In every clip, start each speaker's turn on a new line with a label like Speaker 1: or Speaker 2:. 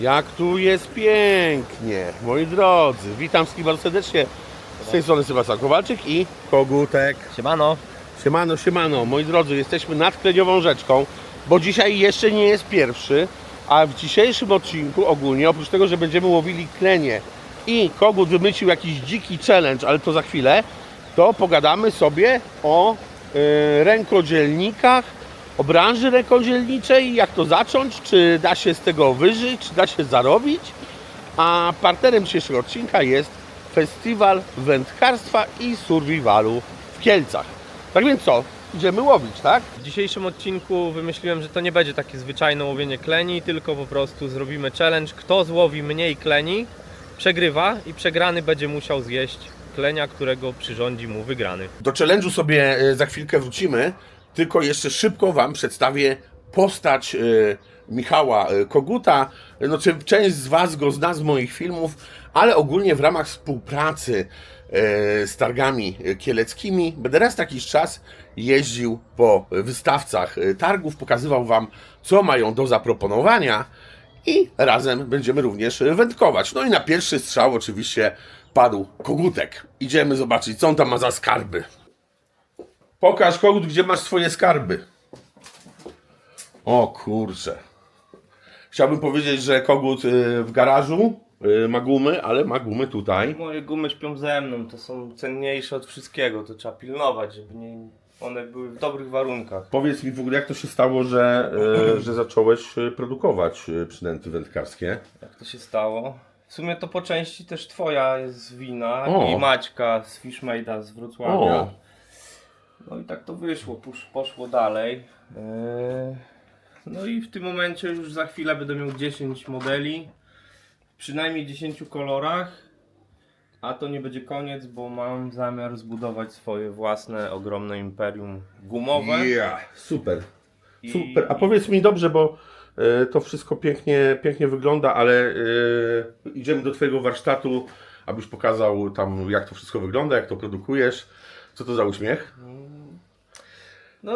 Speaker 1: Jak tu jest pięknie, moi drodzy. Witam wszystkich bardzo serdecznie. Z tej strony Sebastian Kowalczyk i Kogutek.
Speaker 2: Siemano.
Speaker 1: Siemano, siemano. Moi drodzy, jesteśmy nad Kleniową Rzeczką, bo dzisiaj jeszcze nie jest pierwszy, a w dzisiejszym odcinku ogólnie, oprócz tego, że będziemy łowili klenie i Kogut wymyślił jakiś dziki challenge, ale to za chwilę, to pogadamy sobie o y, rękodzielnikach, o branży rękodzielniczej, jak to zacząć, czy da się z tego wyżyć, czy da się zarobić. A partnerem dzisiejszego odcinka jest Festiwal Wędkarstwa i Survivalu w Kielcach. Tak więc co? Idziemy łowić, tak?
Speaker 2: W dzisiejszym odcinku wymyśliłem, że to nie będzie takie zwyczajne łowienie kleni, tylko po prostu zrobimy challenge. Kto złowi mniej kleni, przegrywa i przegrany będzie musiał zjeść klenia, którego przyrządzi mu wygrany.
Speaker 1: Do challenge'u sobie e, za chwilkę wrócimy, tylko jeszcze szybko Wam przedstawię postać e, Michała e, Koguta. No, część z Was go zna z moich filmów, ale ogólnie w ramach współpracy e, z targami kieleckimi będę raz jakiś czas jeździł po wystawcach targów, pokazywał Wam, co mają do zaproponowania i razem będziemy również wędkować. No i na pierwszy strzał oczywiście padł kogutek. Idziemy zobaczyć, co on tam ma za skarby. Pokaż kogut, gdzie masz swoje skarby. O kurczę. Chciałbym powiedzieć, że kogut y, w garażu y, ma gumy, ale ma gumy tutaj.
Speaker 2: Moje gumy śpią ze mną, to są cenniejsze od wszystkiego, to trzeba pilnować, żeby nie, one były w dobrych warunkach.
Speaker 1: Powiedz mi w ogóle, jak to się stało, że, y, że zacząłeś y, produkować y, przynęty wędkarskie?
Speaker 2: Jak to się stało? W sumie to po części też twoja jest wina
Speaker 1: O.
Speaker 2: i Maćka z Fishmade'a z Wrocławia.
Speaker 1: O.
Speaker 2: No i tak to wyszło, poszło dalej. Yy, No i w tym momencie już za chwilę będę miał 10 modeli, w przynajmniej 10 kolorach. A to nie będzie koniec, bo mam zamiar zbudować swoje własne ogromne imperium gumowe.
Speaker 1: Yeah, super.
Speaker 2: I-
Speaker 1: Super. A powiedz mi dobrze, bo e, to wszystko pięknie, pięknie wygląda, ale e, idziemy do Twojego warsztatu, abyś pokazał tam, jak to wszystko wygląda, jak to produkujesz. Co to za uśmiech?
Speaker 2: No,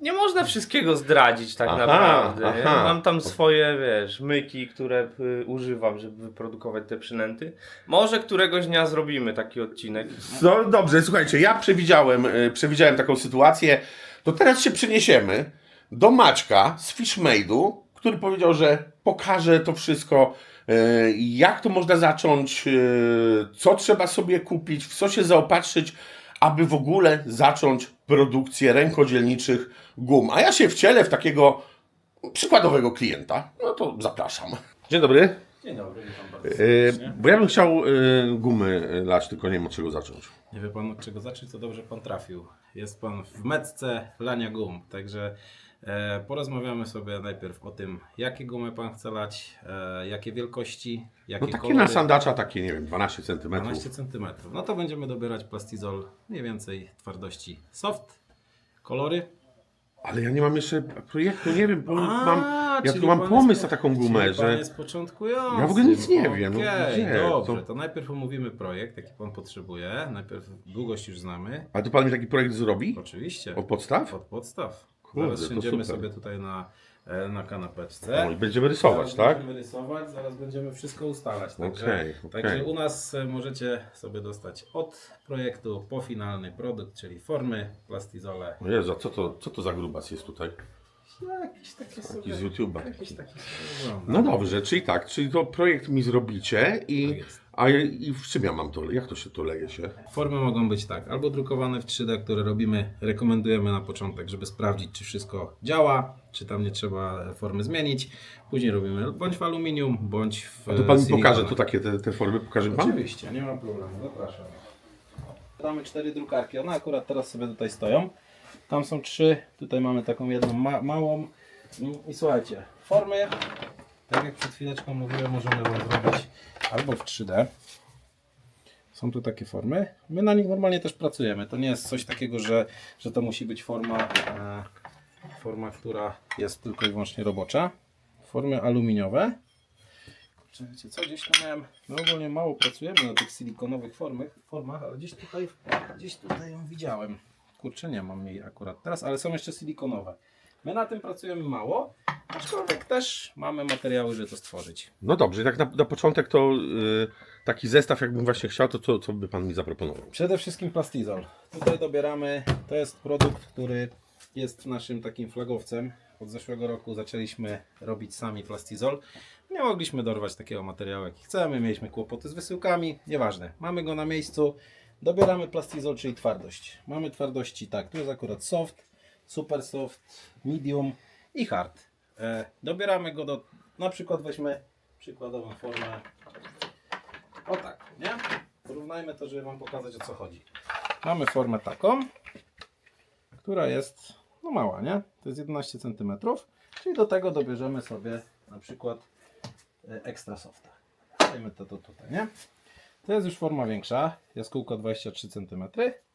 Speaker 2: nie można wszystkiego zdradzić tak
Speaker 1: Aha,
Speaker 2: naprawdę.
Speaker 1: aha.
Speaker 2: Mam tam swoje, wiesz, myki, które y, używam, żeby wyprodukować te przynęty. Może któregoś dnia zrobimy taki odcinek.
Speaker 1: No dobrze, słuchajcie, ja przewidziałem, e, przewidziałem taką sytuację. To teraz się przeniesiemy do Maćka z Fishmade'u, który powiedział, że pokaże to wszystko, e, jak to można zacząć, co trzeba sobie kupić, w co się zaopatrzyć, aby w ogóle zacząć produkcję rękodzielniczych gum. A ja się wcielę w takiego przykładowego klienta. No to zapraszam. Dzień dobry.
Speaker 3: Dzień dobry, witam bardzo
Speaker 1: E,
Speaker 3: serdecznie.
Speaker 1: Bo ja bym chciał e, gumy lać, tylko nie wiem od czego zacząć.
Speaker 3: Nie wie pan od czego zacząć, to dobrze pan trafił. Jest pan w metce lania gum, także porozmawiamy sobie najpierw o tym, jakie gumy pan chce lać, e, jakie wielkości, jakie
Speaker 1: No takie
Speaker 3: kolory.
Speaker 1: na sandacza, takie nie wiem, 12 cm.
Speaker 3: 12 cm. No to będziemy dobierać plastizol mniej więcej twardości soft, kolory.
Speaker 1: Ale ja nie mam jeszcze projektu, nie wiem, bo
Speaker 3: A,
Speaker 1: mam, ja tu mam pomysł na taką gumę,
Speaker 3: Pan
Speaker 1: że
Speaker 3: jest początkujący.
Speaker 1: Ja w ogóle nic nie wiem, no
Speaker 3: Okej,
Speaker 1: gdzie?
Speaker 3: dobrze,
Speaker 1: To-
Speaker 3: to najpierw omówimy projekt, jaki pan potrzebuje. Najpierw długość już znamy.
Speaker 1: Ale to pan mi taki projekt zrobi?
Speaker 3: Oczywiście.
Speaker 1: Od podstaw?
Speaker 3: Od podstaw.
Speaker 1: Kurde,
Speaker 3: zaraz
Speaker 1: super.
Speaker 3: sobie tutaj na, e, na kanapeczce.
Speaker 1: No i będziemy rysować,
Speaker 3: zaraz
Speaker 1: tak?
Speaker 3: Będziemy rysować, zaraz będziemy wszystko ustalać. Także,
Speaker 1: Okej, okej.
Speaker 3: także u nas e, możecie sobie dostać od projektu po finalny produkt, czyli formy, plastizole.
Speaker 1: O Jezu, a co to, co to za grubas jest tutaj?
Speaker 3: No, jakieś takie sobie,
Speaker 1: z YouTube'a.
Speaker 3: Jakieś takie sobie wygląda.
Speaker 1: No dobrze, czyli tak, czyli to projekt mi zrobicie i,
Speaker 3: Tak
Speaker 1: a i w czym ja mam to, jak to się to leje się?
Speaker 3: Formy mogą być tak, albo drukowane w 3D, które robimy, rekomendujemy na początek, żeby sprawdzić, czy wszystko działa, czy tam nie trzeba formy zmienić. Później robimy bądź w aluminium, bądź w
Speaker 1: A to pan mi
Speaker 3: silikonach.
Speaker 1: pokaże tu takie te, te formy, pokaże mi pan?
Speaker 3: Oczywiście, nie ma problemu, zapraszam. Damy cztery drukarki, one akurat teraz sobie tutaj stoją. Tam są trzy, tutaj mamy taką jedną ma małą. I, I słuchajcie, formy, tak jak przed chwileczką mówiłem, możemy zrobić albo w 3D. Są tu takie formy. My na nich normalnie też pracujemy. To nie jest coś takiego, że, że to musi być forma, e, forma, która jest tylko i wyłącznie robocza. Formy aluminiowe. Czy wiecie co, gdzieś tu miałem, my ogólnie mało pracujemy na tych silikonowych formach, formach ale gdzieś tutaj, gdzieś tutaj ją widziałem. Kurczę, nie mam jej akurat teraz, ale są jeszcze silikonowe. My na tym pracujemy mało, aczkolwiek też mamy materiały, żeby to stworzyć.
Speaker 1: No dobrze, tak na, na początek to y, taki zestaw, jakbym właśnie chciał, to co, co by Pan mi zaproponował?
Speaker 3: Przede wszystkim plastizol. Tutaj dobieramy, to jest produkt, który jest naszym takim flagowcem. Od zeszłego roku zaczęliśmy robić sami plastizol. Nie mogliśmy dorwać takiego materiału, jaki chcemy, mieliśmy kłopoty z wysyłkami, nieważne. Mamy go na miejscu, dobieramy plastizol, czyli twardość. Mamy twardości, tak, tu jest akurat soft, super soft, medium i hard. E, dobieramy go do, na przykład weźmy przykładową formę o tak, nie? Porównajmy to, żeby Wam pokazać o co chodzi. Mamy formę taką, która jest no mała, nie? To jest 11 cm, czyli do tego dobierzemy sobie na przykład e, extra softa. Dajmy to, to tutaj, nie? To jest już forma większa, jaskółko 23 cm.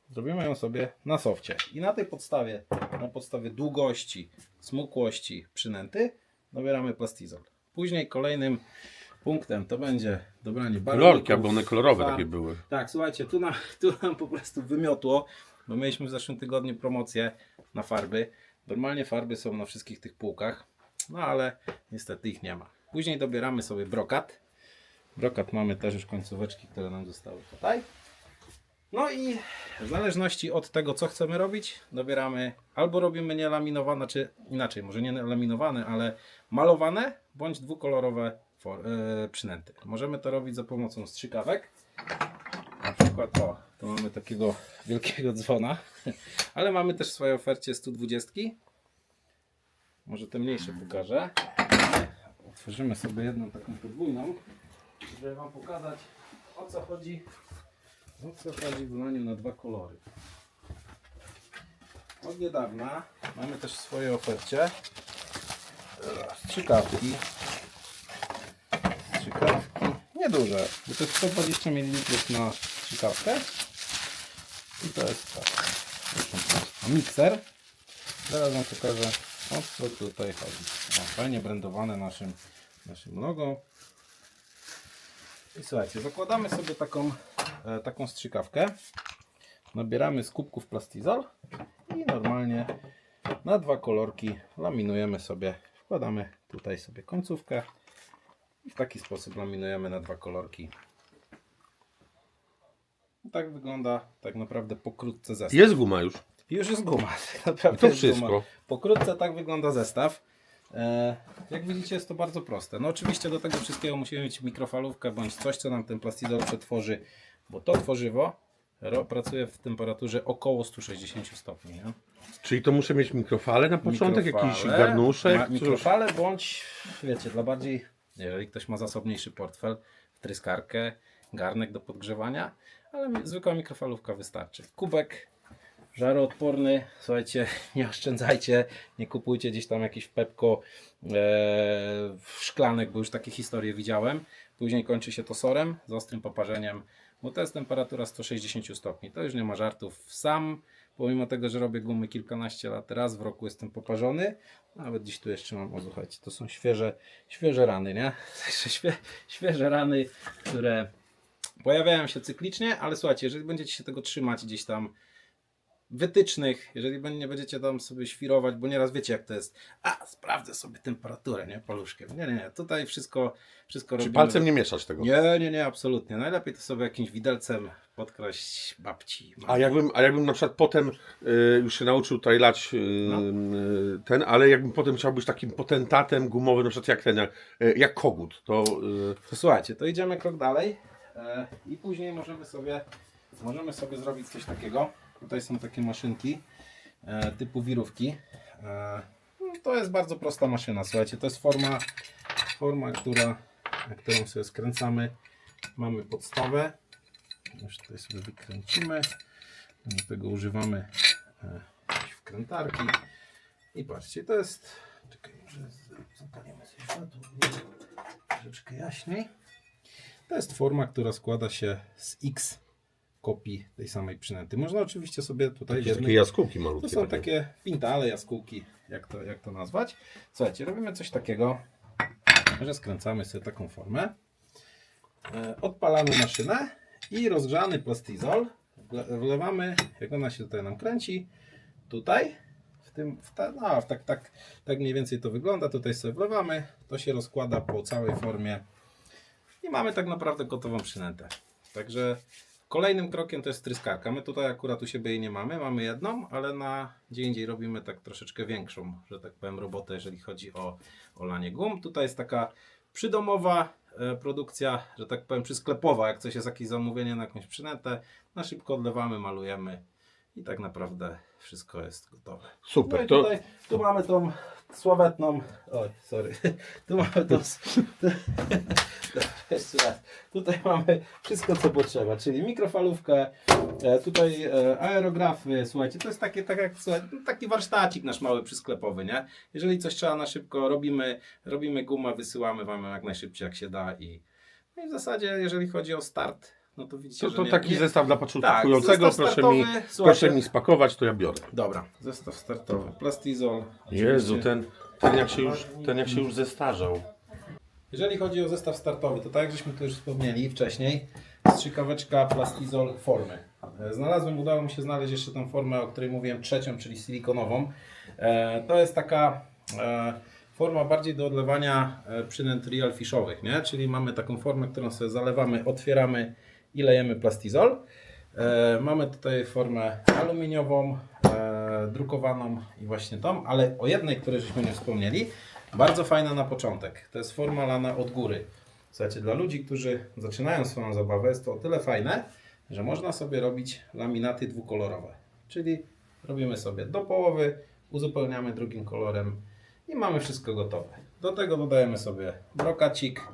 Speaker 3: Zrobimy ją sobie na sofcie. I na tej podstawie, na podstawie długości, smukłości przynęty, dobieramy plastizol. Później kolejnym punktem to będzie dobranie barwników.
Speaker 1: Kolorki, albo one kolorowe
Speaker 3: farb.
Speaker 1: takie były.
Speaker 3: Tak, słuchajcie, tu nam, tu nam po prostu wymiotło, bo mieliśmy w zeszłym tygodniu promocję na farby. Normalnie farby są na wszystkich tych półkach, no ale niestety ich nie ma. Później dobieramy sobie brokat. Brokat mamy też już końcóweczki, które nam zostały tutaj. No i w zależności od tego, co chcemy robić, dobieramy albo robimy nielaminowane, czy inaczej, może nie laminowane, ale malowane, bądź dwukolorowe for, e, przynęty. Możemy to robić za pomocą strzykawek. Na przykład o, tu mamy takiego wielkiego dzwona, ale mamy też w swojej ofercie 120. Może te mniejsze pokażę. Otworzymy sobie jedną taką podwójną, żeby Wam pokazać o co chodzi. O co chodzi w laniu na dwa kolory. Od niedawna mamy też w swojej ofercie strzykawki. Strzykawki nieduże, bo to jest 120 ml na strzykawkę. I to jest tak. Mikser. Zaraz Wam pokażę o co tutaj chodzi. O, fajnie brandowane naszym, naszym logo. I słuchajcie, zakładamy sobie taką, e, taką strzykawkę. Nabieramy z kubków plastizol i normalnie na dwa kolorki laminujemy sobie. Wkładamy tutaj sobie końcówkę i w taki sposób laminujemy na dwa kolorki. I tak wygląda tak naprawdę pokrótce zestaw.
Speaker 1: Jest guma już.
Speaker 3: I już jest guma. tak Naprawdę
Speaker 1: To
Speaker 3: jest
Speaker 1: wszystko.
Speaker 3: Guma. Pokrótce tak wygląda zestaw. E, jak widzicie jest to bardzo proste. No oczywiście do tego wszystkiego musimy mieć mikrofalówkę bądź coś co nam ten plastidol przetworzy, bo to tworzywo pracuje w temperaturze około 160 stopni. Nie?
Speaker 1: Czyli to muszę mieć mikrofale na początek, jakiś garnuszek.
Speaker 3: ma-
Speaker 1: coś?
Speaker 3: Mikrofale bądź, wiecie, dla bardziej, jeżeli ktoś ma zasobniejszy portfel, wtryskarkę, garnek do podgrzewania, ale zwykła mikrofalówka wystarczy. Kubek żaroodporny, słuchajcie, nie oszczędzajcie, nie kupujcie gdzieś tam jakiś Pepko e, szklanek, bo już takie historie widziałem. Później kończy się to sorem z ostrym poparzeniem, bo to jest temperatura 160 stopni. To już nie ma żartów. Sam, pomimo tego, że robię gumy kilkanaście lat, raz w roku jestem poparzony. Nawet dziś tu jeszcze mam, o słuchajcie, to są świeże, świeże rany, nie? Świe, świeże rany, które pojawiają się cyklicznie, ale słuchajcie, jeżeli będziecie się tego trzymać gdzieś tam wytycznych, jeżeli nie będziecie tam sobie świrować, bo nieraz wiecie jak to jest, a sprawdzę sobie temperaturę, nie, paluszkiem. Nie, nie, nie, tutaj wszystko, wszystko
Speaker 1: Czy
Speaker 3: robimy.
Speaker 1: palcem nie mieszasz tego?
Speaker 3: Nie, nie, nie, absolutnie. Najlepiej to sobie jakimś widelcem podkraść babci.
Speaker 1: A jakbym, a jakbym na przykład potem y, już się nauczył tutaj lać y,
Speaker 3: No.
Speaker 1: y, ten, ale jakbym potem chciał być takim potentatem gumowym, na przykład jak ten, jak, y, jak kogut, to y,
Speaker 3: słuchajcie, to idziemy krok dalej e, i później możemy sobie, możemy sobie zrobić coś takiego. Tutaj są takie maszynki e, typu wirówki. E, no, to jest bardzo prosta maszyna, słuchajcie, to jest forma, forma która, którą sobie skręcamy. Mamy podstawę, już tutaj sobie wykręcimy. Do tego używamy e, wkrętarki. I patrzcie, to jest, czekaj, może zapalimy sobie światło, będzie troszeczkę jaśniej. To jest forma, która składa się z X kopii tej samej przynęty. Można oczywiście sobie tutaj
Speaker 1: jakieś
Speaker 3: jednym-
Speaker 1: takie jaskółki
Speaker 3: to
Speaker 1: malutkie.
Speaker 3: są
Speaker 1: takie.
Speaker 3: pintale, jaskółki, jak to, jak to nazwać. Słuchajcie, robimy coś takiego, że skręcamy sobie taką formę, e, odpalamy maszynę i rozgrzany plastizol wle- wlewamy, jak ona się tutaj nam kręci, tutaj, w tym, w ta, no, w tak, tak, tak mniej więcej to wygląda. Tutaj sobie wlewamy, to się rozkłada po całej formie i mamy tak naprawdę gotową przynętę. Także kolejnym krokiem to jest tryskarka. My tutaj akurat u siebie jej nie mamy, mamy jedną, ale na gdzie indziej robimy tak troszeczkę większą, że tak powiem, robotę, jeżeli chodzi o, o lanie gum. Tutaj jest taka przydomowa e, produkcja, że tak powiem, przysklepowa, jak coś jest jakieś zamówienie na jakąś przynętę, na szybko odlewamy, malujemy i tak naprawdę wszystko jest gotowe.
Speaker 1: Super,
Speaker 3: No
Speaker 1: to
Speaker 3: tutaj, tu mamy tą sławetną. Oj, sorry. Tu mamy tą. Tutaj mamy wszystko, co potrzeba, czyli mikrofalówkę, e, tutaj e, aerografy. Słuchajcie, to jest takie, tak jak słuchaj, no, taki warsztacik nasz mały przysklepowy, nie? Jeżeli coś trzeba na szybko, robimy, robimy gumę, wysyłamy wam jak najszybciej, jak się da i, no i w zasadzie, jeżeli chodzi o start, no to widzicie,
Speaker 1: to, to
Speaker 3: nie,
Speaker 1: taki
Speaker 3: nie,
Speaker 1: zestaw dla początkującego,
Speaker 3: zestaw
Speaker 1: proszę, mi,
Speaker 3: słuchajcie.
Speaker 1: proszę mi spakować, to ja biorę.
Speaker 3: Dobra, zestaw startowy, plastizol.
Speaker 1: Jezu,
Speaker 3: oczywiście.
Speaker 1: ten, ten, jak się już, ten jak się już zestarzał.
Speaker 3: Jeżeli chodzi o zestaw startowy, to tak jak żeśmy tu już wspomnieli wcześniej, strzykaweczka Plastizol formy. E, Znalazłem, udało mi się znaleźć jeszcze tą formę, o której mówiłem, trzecią, czyli silikonową. E, To jest taka e, forma bardziej do odlewania przynęt real fishowych, nie? Czyli mamy taką formę, którą sobie zalewamy, otwieramy i lejemy plastizol. Mamy tutaj formę aluminiową, drukowaną i właśnie tą, ale o jednej, której żeśmy nie wspomnieli, bardzo fajna na początek. To jest forma lana od góry. Słuchajcie, dla ludzi, którzy zaczynają swoją zabawę, jest to o tyle fajne, że można sobie robić laminaty dwukolorowe. Czyli robimy sobie do połowy, uzupełniamy drugim kolorem i mamy wszystko gotowe. Do tego dodajemy sobie brokacik,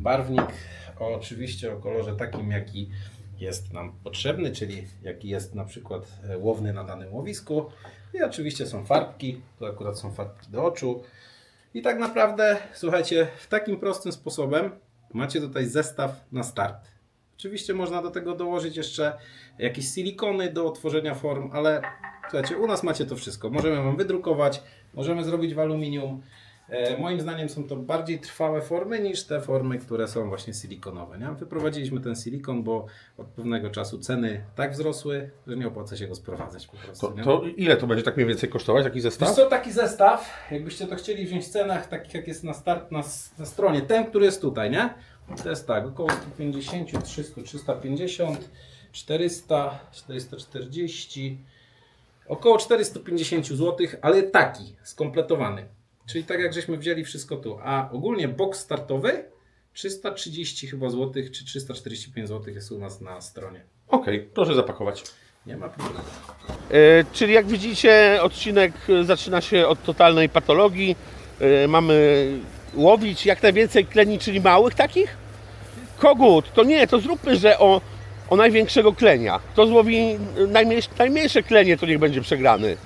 Speaker 3: barwnik, oczywiście o kolorze takim, jaki jest nam potrzebny, czyli jaki jest na przykład e, łowny na danym łowisku. I oczywiście są farbki, to akurat są farbki do oczu. I tak naprawdę, słuchajcie, w takim prostym sposobem macie tutaj zestaw na start. Oczywiście można do tego dołożyć jeszcze jakieś silikony do tworzenia form, ale słuchajcie, u nas macie to wszystko. Możemy Wam wydrukować, możemy zrobić w aluminium. E, moim zdaniem są to bardziej trwałe formy niż te formy, które są właśnie silikonowe. Nie? Wyprowadziliśmy ten silikon, bo od pewnego czasu ceny tak wzrosły, że nie opłaca się go sprowadzać po prostu.
Speaker 1: To, to ile to będzie tak mniej więcej kosztować, taki
Speaker 3: Wiesz
Speaker 1: zestaw?
Speaker 3: co, taki zestaw, jakbyście to chcieli wziąć w cenach, takich jak jest na start na, na stronie, ten, który jest tutaj, nie? To jest tak, około 150, 300, 350, 400, 440, około 450 zł, ale taki, skompletowany. Czyli tak jak żeśmy wzięli wszystko tu. A ogólnie box startowy 330 chyba złotych, czy 345 zł jest u nas na stronie.
Speaker 1: Okej, proszę zapakować.
Speaker 3: Nie ma problemu.
Speaker 1: E, czyli jak widzicie, odcinek e, zaczyna się od totalnej patologii. E, mamy łowić jak najwięcej kleni, czyli małych takich? Kogut, to nie, to zróbmy, że o, o największego klenia. Kto złowi najmniejsze, najmniejsze klenie, to niech będzie przegrany.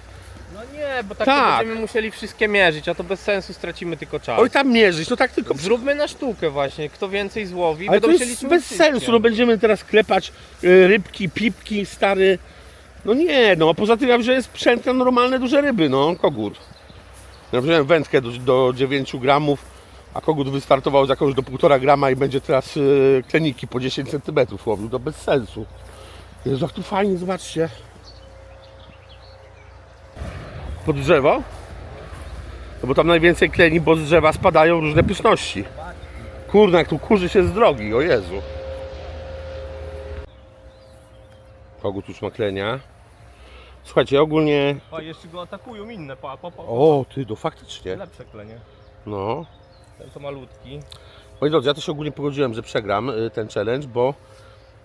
Speaker 2: No nie, bo tak,
Speaker 1: Tak.
Speaker 2: to będziemy musieli wszystkie mierzyć, a to bez sensu stracimy tylko czas.
Speaker 1: Oj, tam mierzyć, no tak tylko
Speaker 2: Zróbmy na sztukę właśnie, kto więcej złowi,
Speaker 1: Ale to
Speaker 2: będą się
Speaker 1: jest bez sensu, no będziemy teraz klepać y, rybki, pipki, stary. No nie, no a poza tym ja jest sprzęt na normalne duże ryby, no kogut. Ja wziąłem wędkę do, do 9 gramów, a kogut wystartował z jakąś do 1,5 grama i będzie teraz y, kleniki po 10 cm łowił, to bez sensu. Jezu, jak tu fajnie, zobaczcie. Pod drzewo? No bo tam najwięcej kleni, bo z drzewa spadają różne pyszności. Kurna, jak tu kurzy się z drogi, o Jezu. Kogut już ma klenia. Słuchajcie, ogólnie...
Speaker 2: A jeszcze go atakują inne, pa, pa, pa.
Speaker 1: O, ty, to faktycznie.
Speaker 2: Lepsze klenie.
Speaker 1: No.
Speaker 2: Ten to malutki.
Speaker 1: Moi drodzy, ja się ogólnie pogodziłem, że przegram y, ten challenge, bo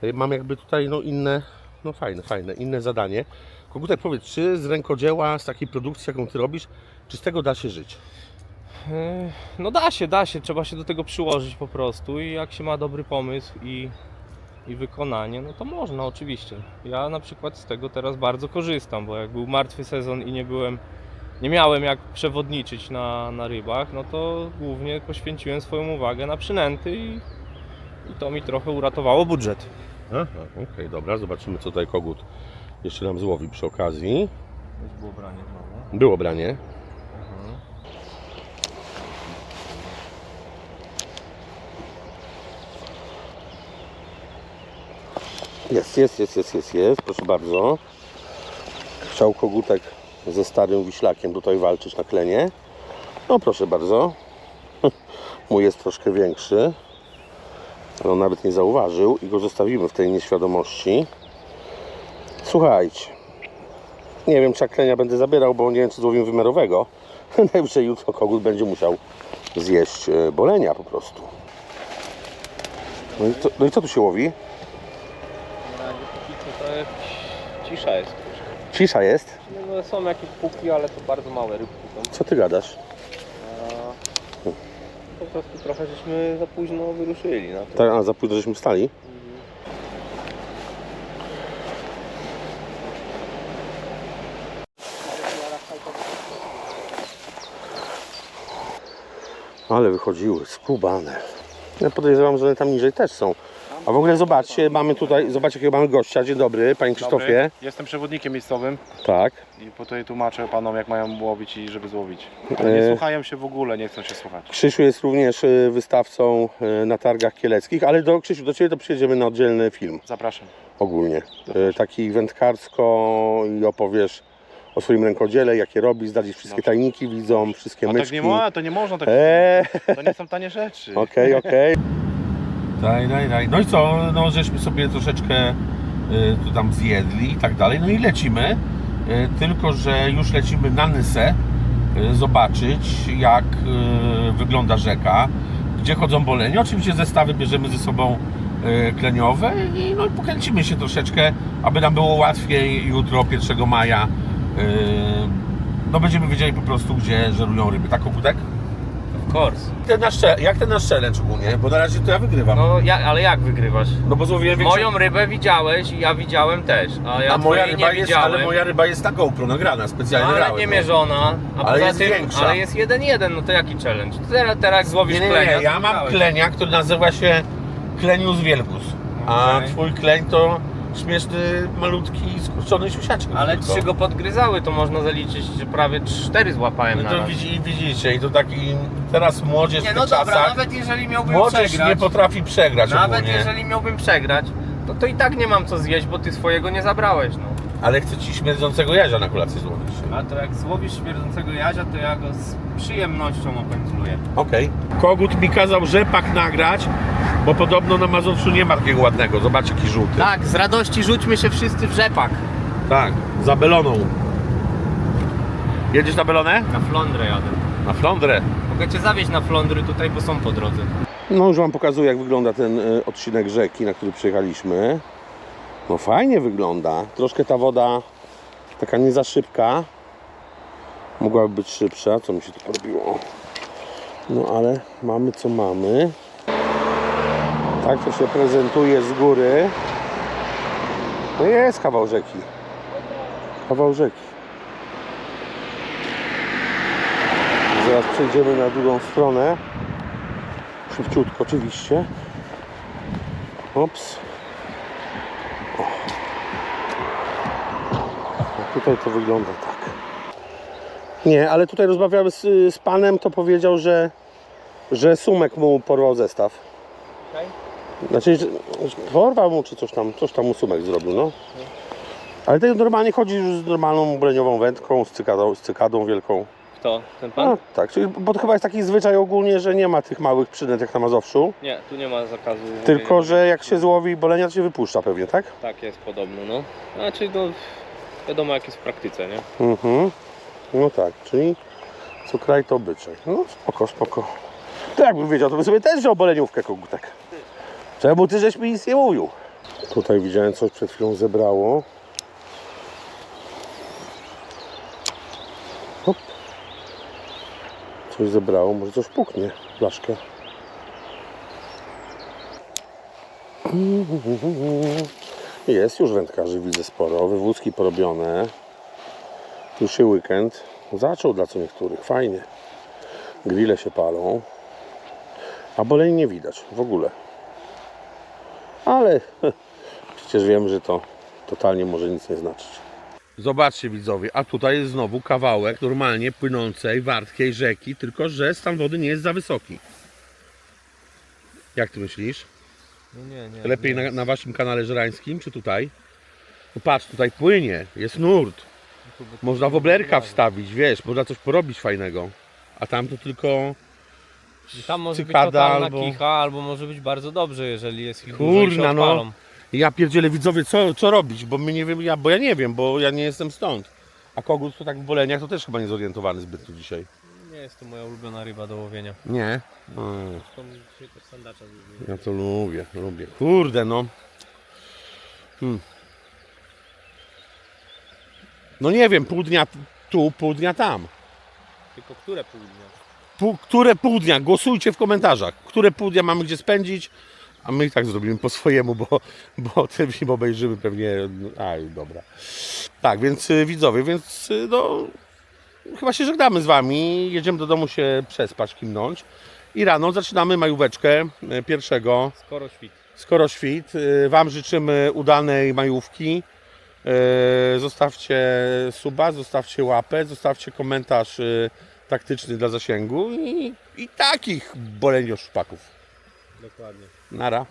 Speaker 1: y, mam jakby tutaj no inne, no fajne, fajne, inne zadanie. Kogutek, powiedz, czy z rękodzieła, z takiej produkcji, jaką ty robisz, czy z tego da się żyć?
Speaker 2: Yy, No da się, da się, trzeba się do tego przyłożyć po prostu i jak się ma dobry pomysł i, i wykonanie, no to można oczywiście. Ja na przykład z tego teraz bardzo korzystam, bo jak był martwy sezon i nie byłem, nie miałem jak przewodniczyć na, na rybach, no to głównie poświęciłem swoją uwagę na przynęty i, i to mi trochę uratowało budżet.
Speaker 1: Aha, okej, dobra, zobaczymy co tutaj kogut jeszcze nam złowi przy okazji.
Speaker 2: Było branie znowu.
Speaker 1: Było branie. Jest, jest, jest, jest, jest, jest, proszę bardzo. Chciał kogutek ze starym wiślakiem tutaj walczyć na klenie. No proszę bardzo. Mój jest troszkę większy. Ale on nawet nie zauważył i go zostawimy w tej nieświadomości. Słuchajcie. Nie wiem, czy ja klenia będę zabierał, bo nie wiem, czy złowimy wymiarowego. Najwyżej jutro kogut będzie musiał zjeść e, bolenia po prostu. No i, co, no i co tu się łowi?
Speaker 4: Cisza jest troszkę.
Speaker 1: Cisza jest.
Speaker 4: No, no, są jakieś puki, ale to bardzo małe rybki są.
Speaker 1: Co ty gadasz?
Speaker 4: Po prostu trochę żeśmy za późno wyruszyli na to.
Speaker 1: Tak, a za późno żeśmy wstali? Ale wychodziły, skubane. Ja podejrzewam, że one tam niżej też są. A w ogóle zobaczcie, mamy tutaj, zobaczcie jakiego mamy gościa. Dzień dobry, panie Krzysztofie.
Speaker 5: Dobry. Jestem przewodnikiem miejscowym
Speaker 1: Tak.
Speaker 5: i po tutaj tłumaczę panom jak mają łowić i żeby złowić.
Speaker 1: E.
Speaker 5: Nie słuchają się w ogóle, nie chcą się słuchać.
Speaker 1: Krzysiu jest również e, wystawcą e, na targach kieleckich, ale do Krzysiu, do Ciebie to przyjedziemy na oddzielny film.
Speaker 5: Zapraszam.
Speaker 1: ogólnie. E, Taki wędkarsko i opowiesz o swoim rękodziele, jakie robi, zdradzisz wszystkie tajniki widzom, wszystkie
Speaker 5: A
Speaker 1: myszki.
Speaker 5: tak nie ma, to nie można tak.
Speaker 1: Eee,
Speaker 5: To nie są tanie rzeczy.
Speaker 1: okej, okej. Daj, daj, daj. No i co, no żeśmy sobie troszeczkę y, tu tam zjedli i tak dalej, no i lecimy. Y, tylko, że już lecimy na Nysę y, zobaczyć jak y, wygląda rzeka, gdzie chodzą bolenie. Oczywiście zestawy bierzemy ze sobą y, kleniowe i no, i pokręcimy się troszeczkę, aby nam było łatwiej jutro, 1 maja. Y, no będziemy wiedzieli po prostu, gdzie żerują ryby. Tak, Kogutek?
Speaker 2: Of course.
Speaker 1: Ten nasz, jak ten nasz challenge ogólnie? Bo na razie to ja wygrywam. No,
Speaker 2: No ja, ale jak wygrywasz?
Speaker 1: bo złowiłem większą...
Speaker 2: Moją rybę widziałeś i ja widziałem też, a ja
Speaker 1: A moja ryba
Speaker 2: nie
Speaker 1: jest,
Speaker 2: widziałem.
Speaker 1: ale moja ryba jest na GoPro nagrana, specjalnie
Speaker 2: ale
Speaker 1: grałem,
Speaker 2: nie
Speaker 1: no.
Speaker 2: mierzona, a
Speaker 1: Ale
Speaker 2: poza
Speaker 1: jest
Speaker 2: tym,
Speaker 1: większa.
Speaker 2: ale jest 1-1, no to jaki challenge? Teraz, teraz złowisz
Speaker 1: Nie, nie,
Speaker 2: klenia,
Speaker 1: nie,
Speaker 2: to
Speaker 1: ja mam klenia, który nazywa się Klenius Wielgus. A twój kleń to śmieszny, malutki, skurczony siusiaczek.
Speaker 2: Ale
Speaker 1: tylko.
Speaker 2: trzy go podgryzały, to można zaliczyć, że prawie cztery złapałem
Speaker 1: No
Speaker 2: na
Speaker 1: to
Speaker 2: raz.
Speaker 1: widzi, widzicie, i to taki teraz młodzież
Speaker 2: Nie
Speaker 1: w
Speaker 2: no
Speaker 1: tych
Speaker 2: dobra,
Speaker 1: czasach,
Speaker 2: nawet jeżeli miałbym
Speaker 1: młodzież
Speaker 2: przegrać,
Speaker 1: nie potrafi przegrać
Speaker 2: nawet
Speaker 1: ogólnie.
Speaker 2: jeżeli miałbym przegrać, to, to i tak nie mam co zjeść, bo ty swojego nie zabrałeś, no.
Speaker 1: Ale chcę ci śmierdzącego jazia na kolację złowić.
Speaker 2: A to jak złowisz śmierdzącego jazia, to ja go z przyjemnością opędzluję.
Speaker 1: Okej. Kogut mi kazał rzepak nagrać, bo podobno na Mazowszu nie ma takiego ładnego. Zobacz jaki żółty.
Speaker 2: Tak, z radości rzućmy się wszyscy w rzepak.
Speaker 1: Tak, za beloną. Jedziesz na belonę?
Speaker 2: Na flądrę jadę.
Speaker 1: Na flądrę.
Speaker 2: Mogę cię zawieźć na flądry tutaj, bo są po drodze.
Speaker 1: No już Wam pokazuję jak wygląda ten y, odcinek rzeki, na który przyjechaliśmy. No fajnie wygląda. Troszkę ta woda taka nie za szybka. Mogłaby być szybsza, co mi się tu porobiło. No ale mamy co mamy. Tak to się prezentuje z góry. No jest kawał rzeki. Kawał rzeki. Zaraz przejdziemy na drugą stronę. Szybciutko oczywiście. Ops. O. Tutaj to wygląda tak. Nie, ale tutaj rozmawiałem z, z panem, to powiedział, że, że Sumek mu porwał zestaw.
Speaker 2: Okej.
Speaker 1: Znaczy, że porwał mu czy coś tam, coś tam mu Sumek zrobił, no. Ale to normalnie chodzi już z normalną breniową wędką, z cykadą, z cykadą wielką.
Speaker 4: Kto? Ten pan?
Speaker 1: No, tak, czyli, bo to chyba jest taki zwyczaj ogólnie, że nie ma tych małych przynęt jak na Mazowszu.
Speaker 4: Nie, tu nie ma zakazu.
Speaker 1: Tylko, że jak się złowi bolenia, to się wypuszcza pewnie, tak?
Speaker 4: Tak jest podobno, no. Znaczy, no, wiadomo jak jest w praktyce, nie?
Speaker 1: Mhm. No tak, czyli co kraj to obyczaj. No spoko, spoko. To jakbym wiedział, to bym sobie też wziął boleniówkę kogutek. Czemu ty żeś mi nic nie mówił? Tutaj widziałem coś przed chwilą zebrało. Hop. Coś zebrało, może coś puknie. Flaszkę. Jest już wędkarzy, widzę sporo. Wywózki porobione. Już się weekend zaczął dla co niektórych. Fajnie. Grille się palą. A boleń nie widać w ogóle. Ale przecież wiem, że to totalnie może nic nie znaczyć. Zobaczcie widzowie, a tutaj jest znowu kawałek normalnie płynącej, wartkiej rzeki, tylko że stan wody nie jest za wysoki. Jak ty myślisz?
Speaker 4: No nie, nie.
Speaker 1: Lepiej na, na waszym kanale żerańskim, czy tutaj? No patrz, tutaj płynie, jest nurt. Można woblerka wstawić, wiesz, można coś porobić fajnego. A tam to tylko...
Speaker 2: I Tam może być
Speaker 1: Cykada
Speaker 2: totalna
Speaker 1: albo-
Speaker 2: kicha, albo może być bardzo dobrze, jeżeli jest ich dużo i się
Speaker 1: no.
Speaker 2: odpalą.
Speaker 1: Ja pierdzielę widzowie, co, co robić, bo my nie wiem, ja, bo ja nie wiem, bo ja nie jestem stąd. A kogut to tak w boleniach to też chyba nie zorientowany zbyt tu dzisiaj.
Speaker 2: Nie jest to moja ulubiona ryba do łowienia.
Speaker 1: Nie? Mm.
Speaker 2: Zresztą dzisiaj też sandacza zrobiłem.
Speaker 1: Ja to lubię, lubię. Kurde no. Hmm. No nie wiem, pół dnia tu, pół dnia tam.
Speaker 2: Tylko które pół dnia?
Speaker 1: Pół, które pół dnia? Głosujcie w komentarzach. Które pół dnia mamy gdzie spędzić? A my i tak zrobimy po swojemu, bo, bo ten film obejrzymy pewnie. Aj, dobra. Tak, więc y, widzowie, więc y, no. Chyba się żegnamy z wami. Jedziemy do domu się przespać, kimnąć. I rano zaczynamy majóweczkę y, pierwszego.
Speaker 2: Skoro świt.
Speaker 1: Skoro świt, Wam życzymy udanej majówki. Zostawcie suba, zostawcie łapę, zostawcie komentarz taktyczny dla zasięgu i, i takich bolenia szpaków.
Speaker 2: Dokładnie.
Speaker 1: Nara.